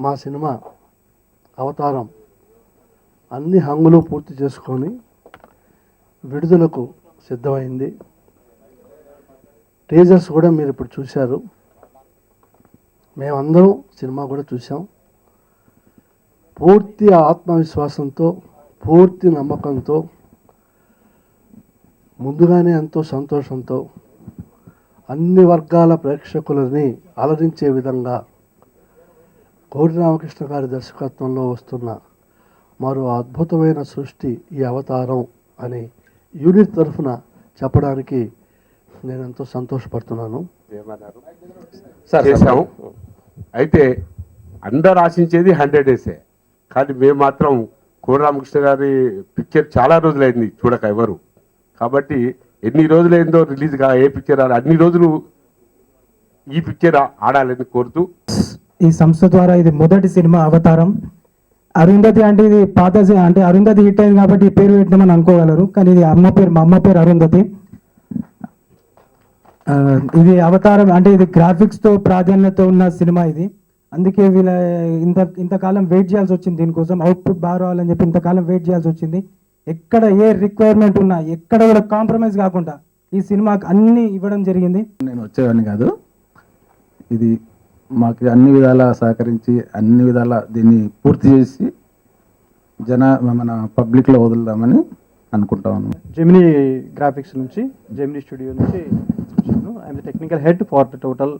మా సినిమా అవతారం అన్ని హంగులు పూర్తి చేసుకొని విడుదలకు సిద్ధమైంది. టీజర్స్ కూడా మీరు ఇప్పుడు చూశారు. మేమందరం సినిమా కూడా చూసాం పూర్తి ఆత్మవిశ్వాసంతో పూర్తి నమ్మకంతో ముందుగానే ఎంతో సంతోషంతో అన్ని వర్గాల ప్రేక్షకులని అలరించే విధంగా కోటి రామకృష్ణ గారి దర్శకత్వంలో వస్తున్న మరో అద్భుతమైన సృష్టి ఈ అవతారం అని యూనిట్ తరఫున చెప్పడానికి నేను ఎంతో సంతోషపడుతున్నాను. ఏమన్నారు సార్ చేశాం అయితే అందరు ఆశించేది హండ్రెడ్ డేసే. కానీ మేము మాత్రం కోన రామకృష్ణ గారి పిక్చర్ చాలా రోజులైంది చూడక ఎవరు. కాబట్టి ఎన్ని రోజులైందో రిలీజ్గా ఏ పిక్చర్ అన్ని రోజులు ఈ పిక్చర్ ఆడాలని కోరుతూ ఈ సంస్థ ద్వారా ఇది మొదటి సినిమా అవతారం. అరుంధతి అంటే ఇది పాత అంటే అరుంధతి హిట్ అయింది కాబట్టి ఈ పేరు పెట్టినామని అనుకోగలరు కానీ ఇది అమ్మ పేరు మా అమ్మ పేరు అరుంధతి. ఇది అవతారం అంటే ఇది గ్రాఫిక్స్తో ప్రాధాన్యత ఉన్న సినిమా ఇది. అందుకే వీళ్ళ ఇంత ఇంతకాలం వెయిట్ చేయాల్సి వచ్చింది దీనికోసం అవుట్పుట్ బాగా రావాలని చెప్పి ఇంతకాలం వెయిట్ చేయాల్సి వచ్చింది. ఎక్కడ ఏ రిక్వైర్మెంట్ ఉన్నా ఎక్కడ కూడా కాంప్రమైజ్ కాకుండా ఈ సినిమాకి అన్ని ఇవ్వడం జరిగింది. నేను వచ్చేవాడిని కాదు. ఇది మాకు అన్ని విధాలా సహకరించి అన్ని విధాలా దీన్ని పూర్తి చేసి జన మన పబ్లిక్లో వదులుదామని అనుకుంటా ఉన్నాం. జెమినీ గ్రాఫిక్స్ నుంచి జెమినీ స్టూడియో నుంచి I'm the technical head for the total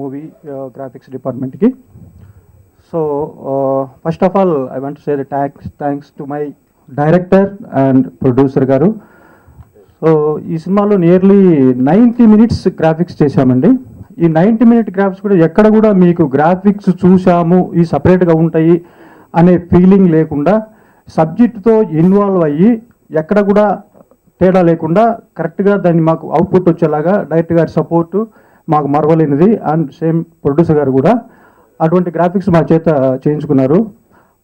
movie graphics డిపార్ట్మెంట్కి so first of all I want say the thanks thanks to my director and producer గారు. సో ఈ సినిమాలో నియర్లీ నైంటీ మినిట్స్ గ్రాఫిక్స్ చేశామండి. ఈ ninety minute graphs కూడా ఎక్కడ కూడా మీకు గ్రాఫిక్స్ చూసాము ఈ సపరేట్గా ఉంటాయి అనే ఫీలింగ్ లేకుండా సబ్జెక్టుతో ఇన్వాల్వ్ అయ్యి ఎక్కడ కూడా తేడా లేకుండా కరెక్ట్గా దాన్ని మాకు అవుట్పుట్ వచ్చేలాగా డైరెక్టర్ గారి సపోర్టు మాకు మరవలేనిది. అండ్ సేమ్ ప్రొడ్యూసర్ గారు కూడా అటువంటి గ్రాఫిక్స్ మా చేత చేయించుకున్నారు.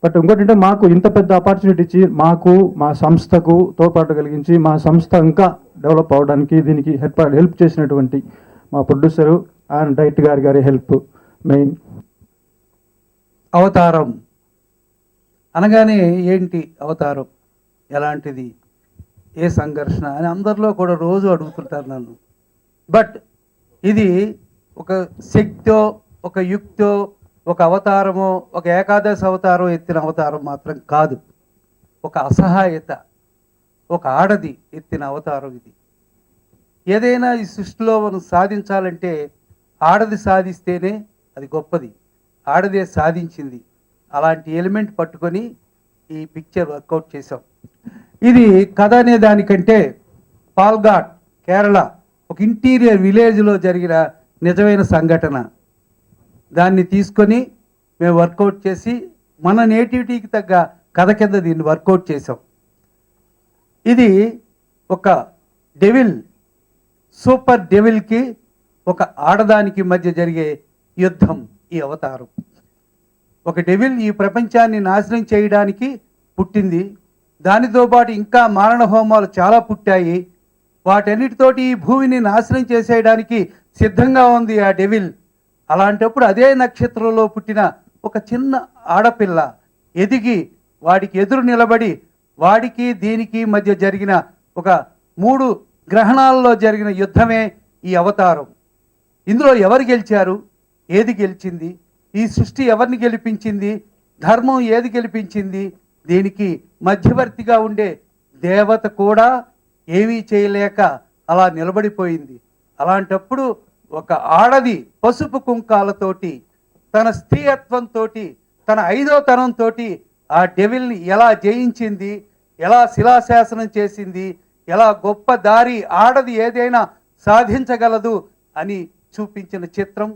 బట్ ఇంకోటి అంటే మాకు ఇంత పెద్ద ఆపర్చునిటీ ఇచ్చి మాకు మా సంస్థకు తోడ్పాటు కలిగించి మా సంస్థ ఇంకా డెవలప్ అవడానికి దీనికి హెల్ప్ హెల్ప్ చేసినటువంటి మా ప్రొడ్యూసరు అండ్ డైట్ గారి గారి హెల్ప్ మెయిన్ అవతారం. అనగానే ఏంటి అవతారం? ఎలాంటిది? ఏ సంఘర్షణ? అని అందరిలో కూడా రోజు అడుగుతుంటారు నన్ను. బట్ ఇది ఒక శక్తో ఒక యుక్తో ఒక అవతారమో ఒక ఏకాదశి అవతారం ఎత్తిన అవతారం మాత్రం కాదు. ఒక అసహాయత ఒక ఆడది ఎత్తిన అవతారం ఇది. ఏదైనా ఈ సృష్టిలో మనం సాధించాలంటే ఆడది సాధిస్తేనే అది గొప్పది. ఆడదే సాధించింది. అలాంటి ఎలిమెంట్ పట్టుకొని ఈ పిక్చర్ వర్కౌట్ చేసాం ఇది కథ అనే దానికంటే పాల్ఘాట్ కేరళ ఒక ఇంటీరియర్ విలేజ్లో జరిగిన నిజమైన సంఘటన. దాన్ని తీసుకొని మేము వర్కౌట్ చేసి మన నేటివిటీకి తగ్గ కథ కింద దీన్ని వర్కౌట్ చేసాం ఇది ఒక డెవిల్ సూపర్ డెవిల్కి ఒక ఆడదానికి మధ్య జరిగే యుద్ధం ఈ అవతారం. ఒక డెవిల్ ఈ ప్రపంచాన్ని నాశనం చేయడానికి పుట్టింది. దానితో పాటు ఇంకా మారణ హోమాలు చాలా పుట్టాయి. వాటన్నిటితోటి ఈ భూమిని నాశనం చేసేయడానికి సిద్ధంగా ఉంది ఆ డెవిల్. అలాంటప్పుడు అదే నక్షత్రంలో పుట్టిన ఒక చిన్న ఆడపిల్ల ఎదిగి వాడికి ఎదురు నిలబడి వాడికి దీనికి మధ్య జరిగిన ఒక మూడు గ్రహణాల్లో జరిగిన యుద్ధమే ఈ అవతారం. ఇందులో ఎవరు గెలిచారు? ఏది గెలిచింది? ఈ సృష్టి ఎవరిని గెలిపించింది? ధర్మం ఏది గెలిపించింది? దీనికి మధ్యవర్తిగా ఉండే దేవత కూడా ఏమీ చేయలేక అలా నిలబడిపోయింది. అలాంటప్పుడు ఒక ఆడది పసుపు కుంకాలతోటి తన స్త్రీయత్వంతో తన ఐదో తనంతో ఆ డెవిల్ని ఎలా జయించింది? ఎలా శిలాశాసనం చేసింది? ఎలా గొప్ప దారి ఆడది ఏదైనా సాధించగలదు అని చూపించిన చిత్రం